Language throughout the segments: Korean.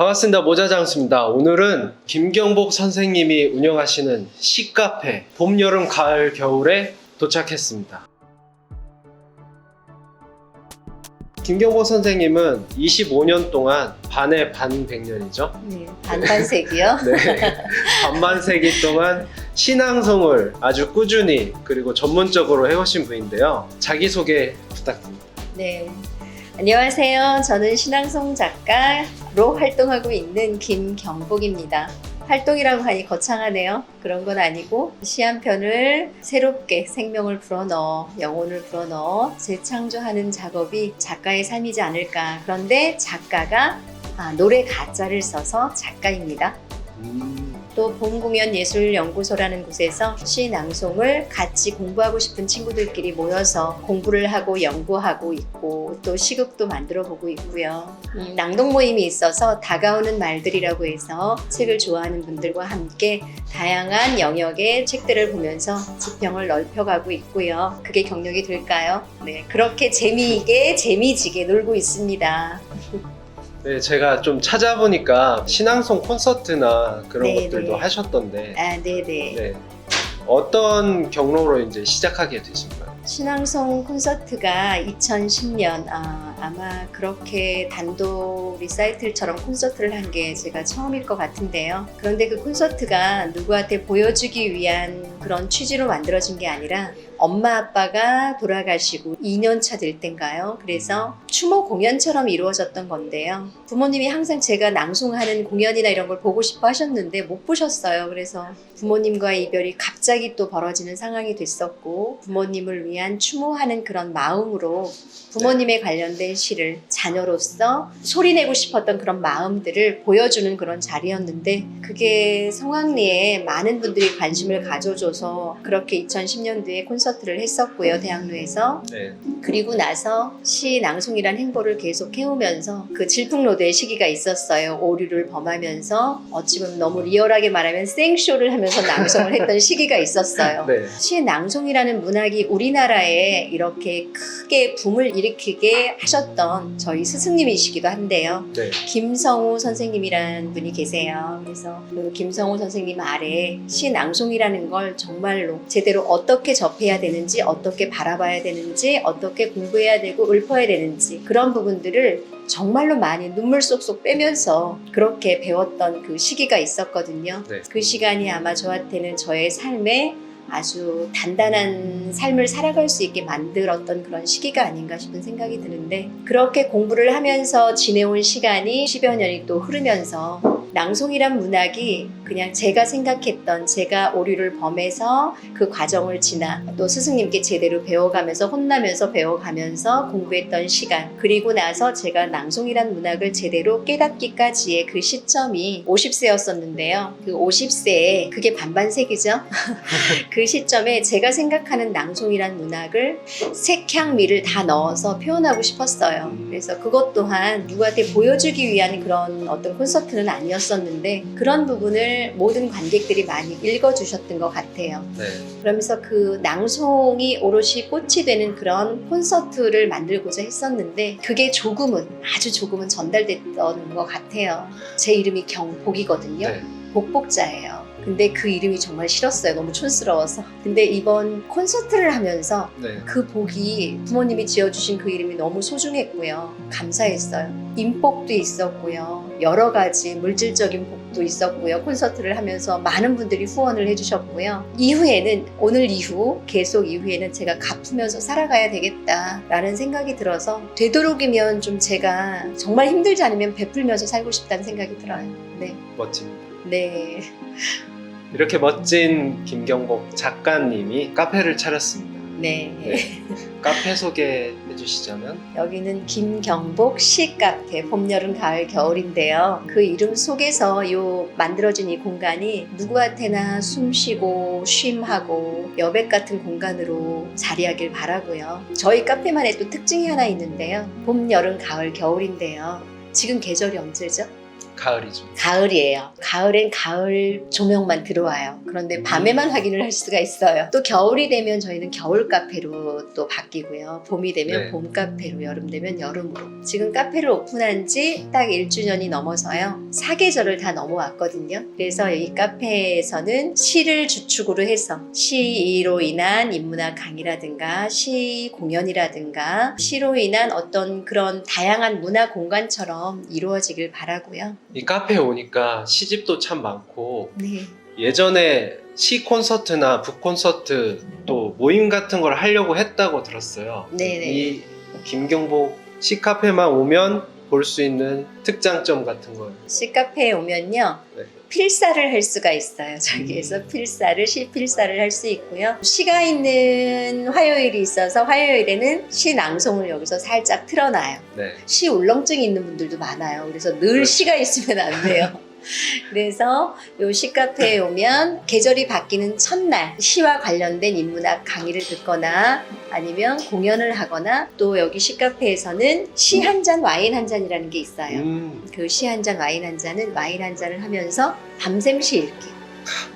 반갑습니다. 모자장수입니다. 오늘은 김경복 선생님이 운영하시는 시카페 봄, 여름, 가을, 겨울에 도착했습니다. 김경복 선생님은 25년 동안 반의 반백년이죠. 네, 반반색이요. 네. 반반세기 동안 신앙송을 아주 꾸준히 그리고 전문적으로 해오신 분인데요. 자기소개 부탁드립니다. 네. 안녕하세요. 저는 신앙송 작가 로 활동하고 있는 김경복입니다. 활동이라고 하니 거창하네요. 그런 건 아니고 시 한 편을 새롭게 생명을 불어넣어 영혼을 불어넣어 재창조하는 작업이 작가의 삶이지 않을까. 그런데 작가가 아, 노래 가짜를 써서 작가입니다. 음, 또 봄공연예술연구소라는 곳에서 시 낭송을 같이 공부하고 싶은 친구들끼리 모여서 공부를 하고 연구하고 있고 또 시극도 만들어 보고 있고요. 음, 낭독 모임이 있어서 다가오는 말들이라고 해서 책을 좋아하는 분들과 함께 다양한 영역의 책들을 보면서 지평을 넓혀가고 있고요. 그게 경력이 될까요? 네, 그렇게 재미있게 재미지게 놀고 있습니다. 네, 제가 좀 찾아보니까 신앙송 콘서트나 그런 네, 것들도 네. 하셨던데 아, 네네. 네. 어떤 경로로 이제 시작하게 되신 거예요? 신앙송 콘서트가 2010년 아, 아마 그렇게 단독 리사이틀처럼 콘서트를 한 게 제가 처음일 것 같은데요. 그런데 그 콘서트가 누구한테 보여주기 위한 그런 취지로 만들어진 게 아니라 엄마 아빠가 돌아가시고 2년 차 될 땐가요. 그래서 추모 공연처럼 이루어졌던 건데요. 부모님이 항상 제가 낭송하는 공연이나 이런 걸 보고 싶어 하셨는데 못 보셨어요. 그래서 부모님과의 이별이 갑자기 또 벌어지는 상황이 됐었고 부모님을 위한 추모하는 그런 마음으로 부모님에 관련된 시를 자녀로서 소리내고 싶었던 그런 마음들을 보여주는 그런 자리였는데 그게 성황리에 많은 분들이 관심을 가져줘서 그렇게 2010년도에 콘서트를 했었고요 대학로에서 네. 그리고 나서 시 낭송이란 행보를 계속 해오면서 그 질풍노도의 시기가 있었어요. 오류를 범하면서 어찌 보면 너무 리얼하게 말하면 생쇼를 하면서 낭송을 했던 시기가 있었어요. 네. 시 낭송이라는 문학이 우리나라에 이렇게 크게 붐을 일으키게 하셨 던 저희 스승님이시기도 한데요. 네. 김성우 선생님이라는 분이 계세요. 그래서 그 김성우 선생님 아래 시 낭송이라는 걸 정말로 제대로 어떻게 접해야 되는지, 어떻게 바라봐야 되는지, 어떻게 공부해야 되고 읊어야 되는지 그런 부분들을 정말로 많이 눈물 쏙쏙 빼면서 그렇게 배웠던 그 시기가 있었거든요. 네. 그 시간이 아마 저한테는 저의 삶에 아주 단단한 삶을 살아갈 수 있게 만들었던 그런 시기가 아닌가 싶은 생각이 드는데 그렇게 공부를 하면서 지내온 시간이 10여 년이 또 흐르면서 낭송이란 문학이 그냥 제가 생각했던 제가 오류를 범해서 그 과정을 지나 또 스승님께 제대로 배워가면서 혼나면서 배워가면서 공부했던 시간 그리고 나서 제가 낭송이란 문학을 제대로 깨닫기까지의 그 시점이 50세였었는데요. 그 50세에 그게 반반색이죠. 그 시점에 제가 생각하는 낭송이란 문학을 색향미를 다 넣어서 표현하고 싶었어요. 그래서 그것 또한 누구한테 보여주기 위한 그런 어떤 콘서트는 아니었 었는데 그런 부분을 모든 관객들이 많이 읽어주셨던 것 같아요. 네. 그러면서 그 낭송이 오롯이 꽃이 되는 그런 콘서트를 만들고자 했었는데 그게 조금은 아주 조금은 전달됐던 것 같아요. 제 이름이 경복이거든요. 네. 복복자예요. 근데 그 이름이 정말 싫었어요. 너무 촌스러워서. 근데 이번 콘서트를 하면서 네. 그 복이 부모님이 지어주신 그 이름이 너무 소중했고요. 감사했어요. 인복도 있었고요. 여러 가지 물질적인 복도 있었고요. 콘서트를 하면서 많은 분들이 후원을 해주셨고요. 이후에는, 오늘 이후, 계속 이후에는 제가 갚으면서 살아가야 되겠다라는 생각이 들어서 되도록이면 좀 제가 정말 힘들지 않으면 베풀면서 살고 싶다는 생각이 들어요. 네. 멋집니다. 네. 이렇게 멋진 김경복 작가님이 카페를 차렸습니다. 네. 네. 카페 소개해 주시자면 여기는 김경복 시 카페 봄, 여름, 가을, 겨울인데요. 그 이름 속에서 요 만들어진 이 공간이 누구한테나 숨 쉬고 쉼하고 여백 같은 공간으로 자리하길 바라고요. 저희 카페만의 또 특징이 하나 있는데요. 봄, 여름, 가을, 겨울인데요. 지금 계절이 언제죠? 가을이죠. 가을이에요. 가을엔 가을 조명만 들어와요. 그런데 밤에만 확인을 할 수가 있어요. 또 겨울이 되면 저희는 겨울 카페로 또 바뀌고요. 봄이 되면 네. 봄 카페로, 여름 되면 여름으로. 지금 카페를 오픈한 지 딱 1주년이 넘어서요. 사계절을 다 넘어왔거든요. 그래서 이 카페에서는 시를 주축으로 해서 시로 인한 인문학 강의라든가 시 공연이라든가 시로 인한 어떤 그런 다양한 문화 공간처럼 이루어지길 바라고요. 이 카페에 오니까 시집도 참 많고 네. 예전에 시 콘서트나 북 콘서트 또 모임 같은 걸 하려고 했다고 들었어요. 네네. 이 김경복 시 카페만 오면 볼 수 있는 특장점 같은 걸. 시카페에 오면요. 네. 필사를 할 수가 있어요. 저기에서 필사를, 시 필사를 할 수 있고요. 시가 있는 화요일이 있어서 화요일에는 시 낭송을 여기서 살짝 틀어놔요. 네. 시 울렁증이 있는 분들도 많아요. 그래서 늘 그렇죠. 시가 있으면 안 돼요. 그래서 요 시카페에 오면 계절이 바뀌는 첫날 시와 관련된 인문학 강의를 듣거나 아니면 공연을 하거나 또 여기 시카페에서는 시 한 잔 와인 한 잔이라는 게 있어요. 음, 그 시 한 잔 와인 한 잔은 와인 한 잔을 하면서 밤샘 시 읽기.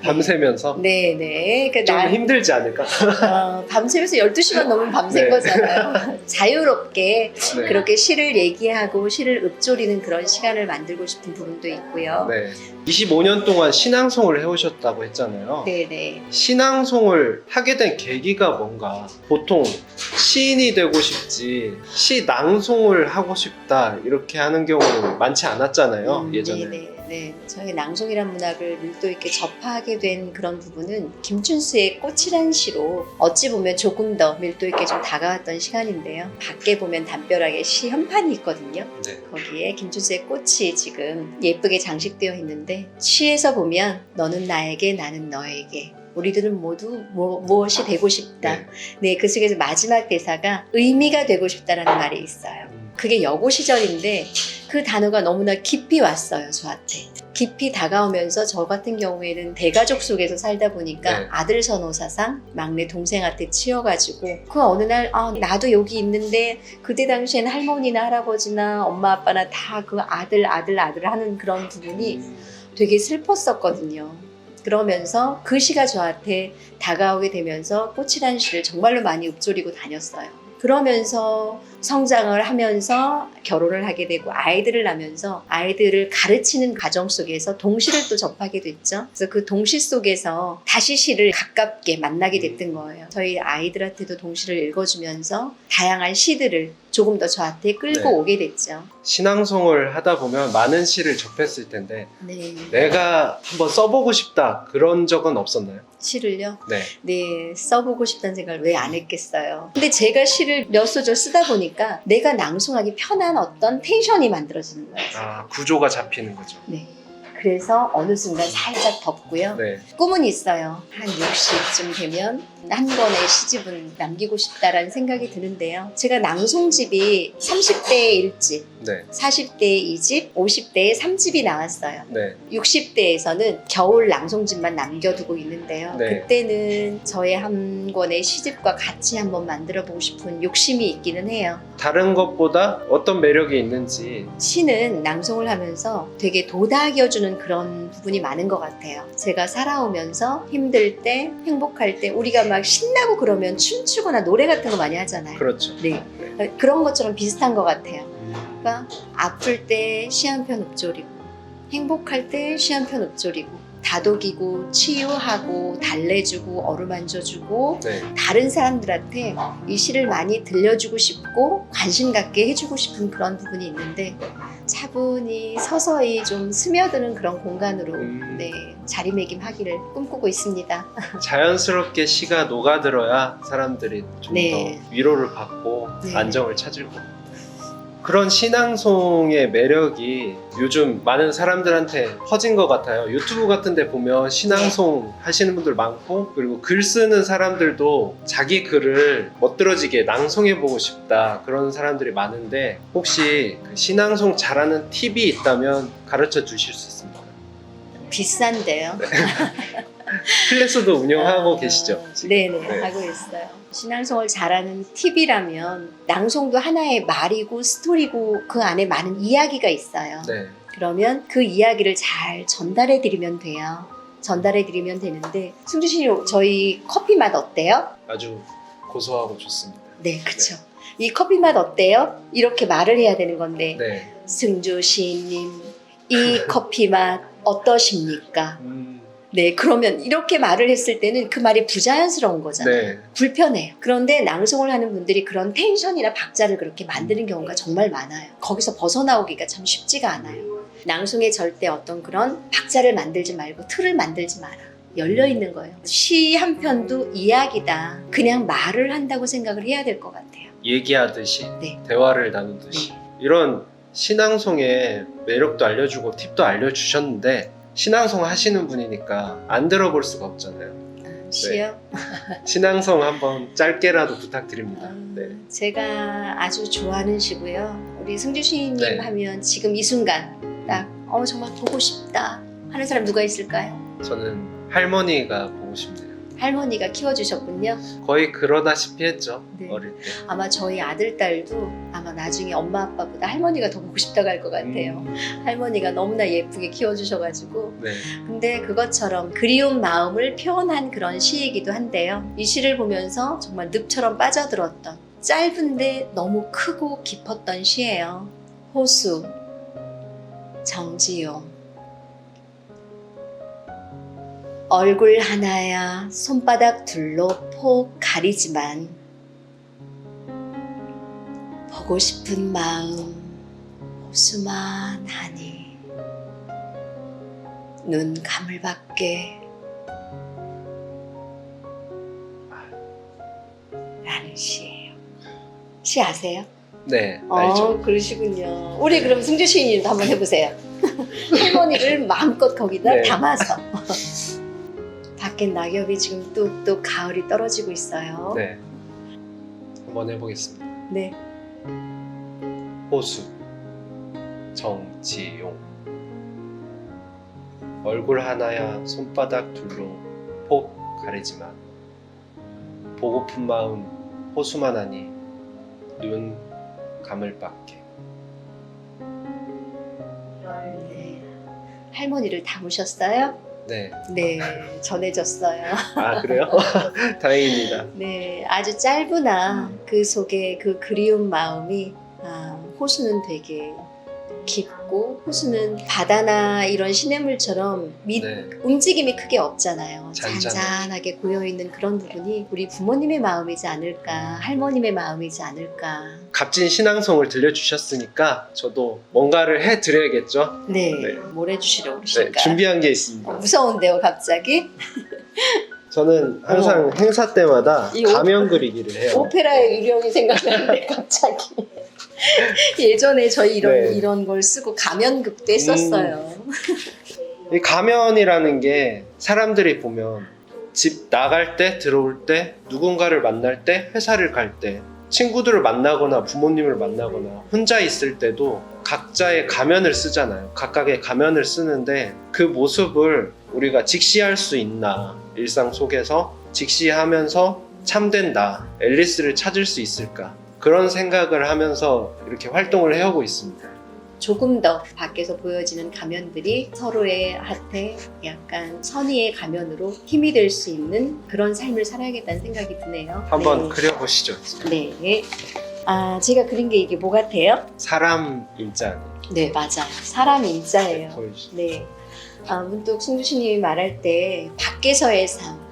밤새면서 네 네. 그좀 나, 힘들지 않을까? 어, 밤새면서 12시간 넘으면 밤샌 네. 거잖아요. 자유롭게 네. 그렇게 시를 얘기하고 시를 읊조리는 그런 시간을 만들고 싶은 부분도 있고요. 네. 25년 동안 신앙송을 해오셨다고 했잖아요. 네 네. 신앙송을 하게 된 계기가 뭔가 보통 시인이 되고 싶지 시 낭송을 하고 싶다 이렇게 하는 경우는 많지 않았잖아요 음, 예전에 네 네. 네. 저희 낭송이란 문학을 밀도 있게 접하게 된 그런 부분은 김춘수의 꽃이란 시로 어찌 보면 조금 더 밀도 있게 좀 다가왔던 시간인데요. 밖에 보면 담벼락에 시 현판이 있거든요. 네. 거기에 김춘수의 꽃이 지금 예쁘게 장식되어 있는데 시에서 보면 너는 나에게 나는 너에게 우리들은 모두 뭐, 무엇이 되고 싶다. 네. 네, 그 속에서 마지막 대사가 의미가 되고 싶다라는 말이 있어요. 음, 그게 여고 시절인데 그 단어가 너무나 깊이 왔어요, 저한테. 깊이 다가오면서 저 같은 경우에는 대가족 속에서 살다 보니까 네. 아들 선호사상, 막내 동생한테 치여가지고 그 어느 날 아, 나도 여기 있는데 그때 당시엔 할머니나 할아버지나 엄마 아빠나 다 그 아들 아들 아들 하는 그런 부분이 되게 슬펐었거든요. 그러면서 그 시가 저한테 다가오게 되면서 꽃이라는 시를 정말로 많이 읊조리고 다녔어요. 그러면서 성장을 하면서 결혼을 하게 되고 아이들을 낳으면서 아이들을 가르치는 가정 속에서 동시를 또 접하게 됐죠. 그래서 그 동시 속에서 다시 시를 가깝게 만나게 됐던 거예요. 저희 아이들한테도 동시를 읽어주면서 다양한 시들을 조금 더 저한테 끌고 네. 오게 됐죠. 신앙송을 하다 보면 많은 시를 접했을 텐데 네. 내가 한번 써보고 싶다 그런 적은 없었나요? 시를요? 네. 네, 써보고 싶다는 생각을 왜 안 했겠어요. 근데 제가 시를 몇 소절 쓰다 보니까 내가 낭송하기 편한 어떤 텐션이 만들어지는 거예요. 아 구조가 잡히는 거죠. 네. 그래서 어느 순간 살짝 덥고요. 네. 꿈은 있어요. 한 60쯤 되면 한 권의 시집은 남기고 싶다라는 생각이 드는데요. 제가 낭송집이 30대에 1집, 네. 40대에 2집, 50대에 3집이 나왔어요. 네. 60대에서는 겨울 낭송집만 남겨두고 있는데요. 네. 그때는 저의 한 권의 시집과 같이 한번 만들어 보고 싶은 욕심이 있기는 해요. 다른 것보다 어떤 매력이 있는지 시는 낭송을 하면서 되게 도닥여주는 그런 부분이 많은 것 같아요. 제가 살아오면서 힘들 때, 행복할 때, 우리가 막 신나고 그러면 춤추거나 노래 같은 거 많이 하잖아요. 그렇죠. 네. 그런 것처럼 비슷한 것 같아요. 그러니까 아플 때 시 한 편 읊조리고 행복할 때 시 한 편 읊조리고 다독이고 치유하고 달래주고 어루만져주고 네. 다른 사람들한테 이 시를 많이 들려주고 싶고 관심 갖게 해주고 싶은 그런 부분이 있는데 차분히 서서히 좀 스며드는 그런 공간으로 음. 네, 자리매김하기를 꿈꾸고 있습니다. 자연스럽게 시가 녹아들어야 사람들이 좀 더 네. 위로를 받고 네. 안정을 찾을 거고 그런 신앙송의 매력이 요즘 많은 사람들한테 퍼진 것 같아요. 유튜브 같은 데 보면 신앙송 하시는 분들 많고 그리고 글 쓰는 사람들도 자기 글을 멋들어지게 낭송해 보고 싶다 그런 사람들이 많은데 혹시 그 신앙송 잘하는 팁이 있다면 가르쳐 주실 수 있습니까? 비싼데요. 클래스도 운영하고 아, 계시죠? 네네, 네. 하고 있어요. 신앙송을 잘하는 팁이라면 낭송도 하나의 말이고 스토리고 그 안에 많은 이야기가 있어요. 네. 그러면 그 이야기를 잘 전달해 드리면 돼요. 전달해 드리면 되는데 승주 씨 저희 커피 맛 어때요? 아주 고소하고 좋습니다. 네, 그렇죠. 이 커피 맛 어때요? 이렇게 말을 해야 되는 건데 네. 승주 시인님 이 커피 맛 어떠십니까? 음, 네, 그러면 이렇게 말을 했을 때는 그 말이 부자연스러운 거잖아요. 네. 불편해요. 그런데 낭송을 하는 분들이 그런 텐션이나 박자를 그렇게 만드는 경우가 정말 많아요. 거기서 벗어나오기가 참 쉽지가 않아요. 낭송에 절대 어떤 그런 박자를 만들지 말고 틀을 만들지 마라. 열려 있는 거예요. 시 한 편도 이야기다. 그냥 말을 한다고 생각을 해야 될 것 같아요. 얘기하듯이 네. 대화를 나누듯이 네. 이런 신앙송의 매력도 알려주고 팁도 알려주셨는데 신앙송 하시는 분이니까 안 들어볼 수가 없잖아요. 아, 시요? 신앙송 한번 짧게라도 부탁드립니다. 아, 네. 제가 아주 좋아하는 시고요. 우리 승주 시인님 네. 하면 지금 이 순간 딱 어, 정말 보고 싶다 하는 사람 누가 있을까요? 저는 할머니가 보고 싶네요. 할머니가 키워주셨군요. 거의 그러다시피 했죠. 네. 어릴 때. 아마 저희 아들, 딸도 아마 나중에 엄마, 아빠보다 할머니가 더 보고 싶다고 할 것 같아요. 음, 할머니가 너무나 예쁘게 키워주셔가지고. 네. 근데 그것처럼 그리운 마음을 표현한 그런 시이기도 한데요. 이 시를 보면서 정말 늪처럼 빠져들었던 짧은데 너무 크고 깊었던 시예요. 호수, 정지용. 얼굴 하나야 손바닥 둘로 폭 가리지만 보고 싶은 마음 호수만 하니 눈 감을 밖에 라는 시예요. 시 아세요? 네, 알죠. 어, 그러시군요. 우리 그럼 승주 시인님도 한번 해보세요. 할머니를 마음껏 거기다 네. 담아서. 밖엔 낙엽이 지금 뚝뚝 가을이 떨어지고 있어요. 네. 한번 해보겠습니다. 네. 호수 정지용 얼굴 하나야 손바닥 둘로 폭 가리지만 보고픈 마음 호수만 하니 눈 감을 밖에 네. 할머니를 담으셨어요? 네. 네, 전해졌어요. 아 그래요? 다행입니다. 네, 아주 짧으나 그 속에 그 그리운 마음이 아, 호수는 되게 깊고 호수는 바다나 이런 시냇물처럼 밑 네. 움직임이 크게 없잖아요. 잔잔하게. 잔잔하게 고여 있는 그런 부분이 우리 부모님의 마음이지 않을까, 할머님의 마음이지 않을까. 값진 신앙송을 들려주셨으니까 저도 뭔가를 해드려야겠죠. 네, 네. 뭘 해주시려고 네, 그러실까? 준비한 게 어, 있습니다. 무서운데요, 갑자기? 저는 항상 행사 때마다. 이 가면 그리기를 해요. 오페라의 유령이 생각나는데 갑자기 예전에 저희 이런 네. 음. 이런 걸 쓰고 가면극 때 썼어요. 이 가면이라는 게 사람들이 보면 집 나갈 때 들어올 때 누군가를 만날 때 회사를 갈 때 친구들을 만나거나 부모님을 만나거나 혼자 있을 때도 각자의 가면을 쓰잖아요. 각각의 가면을 쓰는데 그 모습을 우리가 직시할 수 있나 일상 속에서 직시하면서 참된 나 앨리스를 찾을 수 있을까 그런 생각을 하면서 이렇게 활동을 해오고 있습니다. 조금 더 밖에서 보여지는 가면들이 서로의 한테 약간 선의의 가면으로 힘이 될 수 있는 그런 삶을 살아야겠다는 생각이 드네요. 한번 네. 그려보시죠. 네. 아 제가 그린 게 이게 뭐 같아요? 사람 인자 네 맞아요. 사람 인자예요. 보여주시죠. 네. 아, 문득 승주씨님이 말할 때 밖에서의 삶, 밖,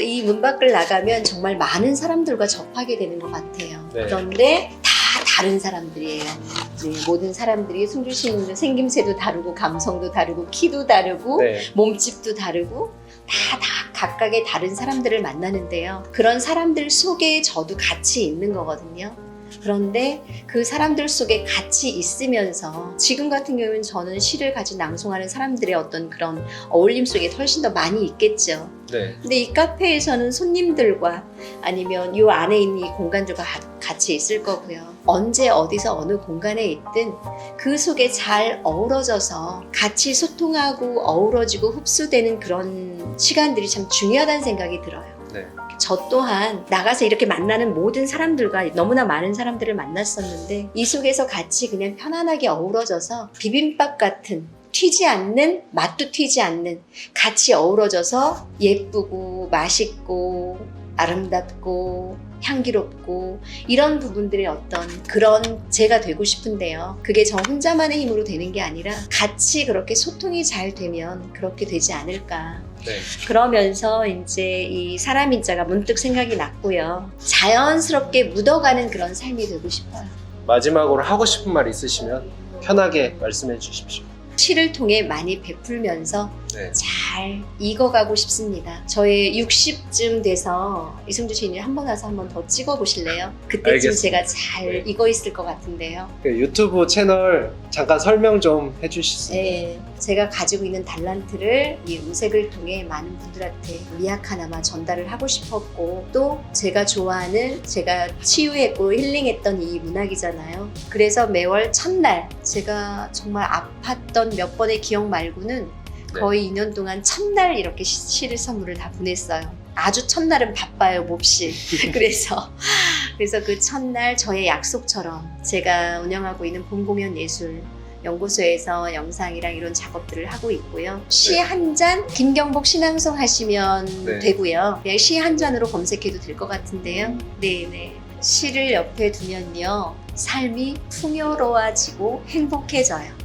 이 문 밖을 나가면 정말 많은 사람들과 접하게 되는 것 같아요. 네. 그런데 다 다른 사람들이에요. 네, 모든 사람들이 승주씨님은 생김새도 다르고 감성도 다르고 키도 다르고 네. 몸집도 다르고 다, 다 각각의 다른 사람들을 만나는데요. 그런 사람들 속에 저도 같이 있는 거거든요. 그런데 그 사람들 속에 같이 있으면서 지금 같은 경우는 저는 시를 가지고 낭송하는 사람들의 어떤 그런 어울림 속에 훨씬 더 많이 있겠죠. 네. 근데 이 카페에서는 손님들과 아니면 이 안에 있는 이 공간들과 가- 같이 있을 거고요. 언제 어디서 어느 공간에 있든 그 속에 잘 어우러져서 같이 소통하고 어우러지고 흡수되는 그런 시간들이 참 중요하다는 생각이 들어요. 네. 저 또한 나가서 이렇게 만나는 모든 사람들과 너무나 많은 사람들을 만났었는데 이 속에서 같이 그냥 편안하게 어우러져서 비빔밥 같은 튀지 않는 맛도 튀지 않는 같이 어우러져서 예쁘고 맛있고 아름답고 향기롭고 이런 부분들의 어떤 그런 제가 되고 싶은데요. 그게 저 혼자만의 힘으로 되는 게 아니라 같이 그렇게 소통이 잘 되면 그렇게 되지 않을까. 네. 그러면서 이제 이 사람 인자가 문득 생각이 났고요. 자연스럽게 묻어가는 그런 삶이 되고 싶어요. 마지막으로 하고 싶은 말 있으시면 편하게 말씀해 주십시오. 시를 통해 많이 베풀면서 네. 잘 익어가고 싶습니다. 저의 60쯤 돼서 이승주 시인이 한 번 와서 한 번 더 찍어보실래요? 그때쯤 알겠습니다. 제가 잘 네. 익어 있을 것 같은데요. 그 유튜브 채널 잠깐 설명 좀 있나요? 네, 제가 가지고 있는 달란트를 이 우색을 통해 많은 분들한테 미약하나마 전달을 하고 싶었고 또 제가 좋아하는 제가 치유했고 힐링했던 이 문학이잖아요. 그래서 매월 첫날 제가 정말 아팠던 몇 번의 기억 말고는 네. 거의 2년 동안 첫날 이렇게 시- 시를 선물을 다 보냈어요. 아주 첫날은 바빠요 몹시. 그래서 그래서 그 첫날 저의 약속처럼 제가 운영하고 있는 봄 공연 예술 연구소에서 영상이랑 이런 작업들을 하고 있고요. 시 네. 한잔 김경복 신앙송 하시면 네. 되고요. 그냥 시 한 잔으로 검색해도 될 것 같은데요. 네네. 시를 옆에 두면요. 삶이 풍요로워지고 행복해져요.